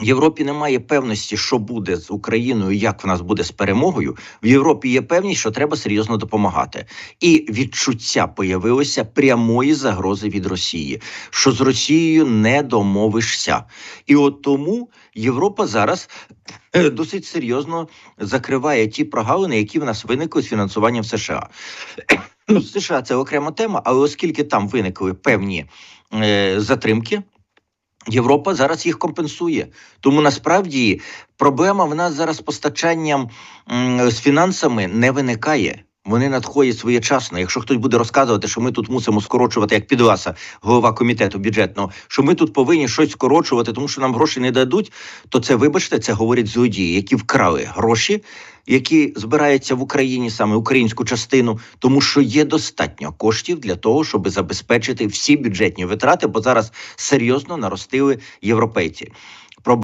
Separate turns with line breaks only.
Європі немає певності, що буде з Україною, як в нас буде з перемогою. В Європі є певність, що треба серйозно допомагати, і відчуття появилося прямої загрози від Росії, що з Росією не домовишся, і от тому Європа зараз е, досить серйозно закриває ті прогалини, які в нас виникли з фінансуванням США. Ну, США це окрема тема, але оскільки там виникли певні е, затримки. Європа зараз їх компенсує. Тому насправді проблема в нас зараз з постачанням з фінансами не виникає. Вони надходять своєчасно. Якщо хтось буде розказувати, що ми тут мусимо скорочувати, як підваса, голова комітету бюджетного, що ми тут повинні щось скорочувати, тому що нам гроші не дадуть, то це, вибачте, це говорять злодії, які вкрали гроші, які збираються в Україні, саме українську частину, тому що є достатньо коштів для того, щоб забезпечити всі бюджетні витрати, бо зараз серйозно наростили європейці.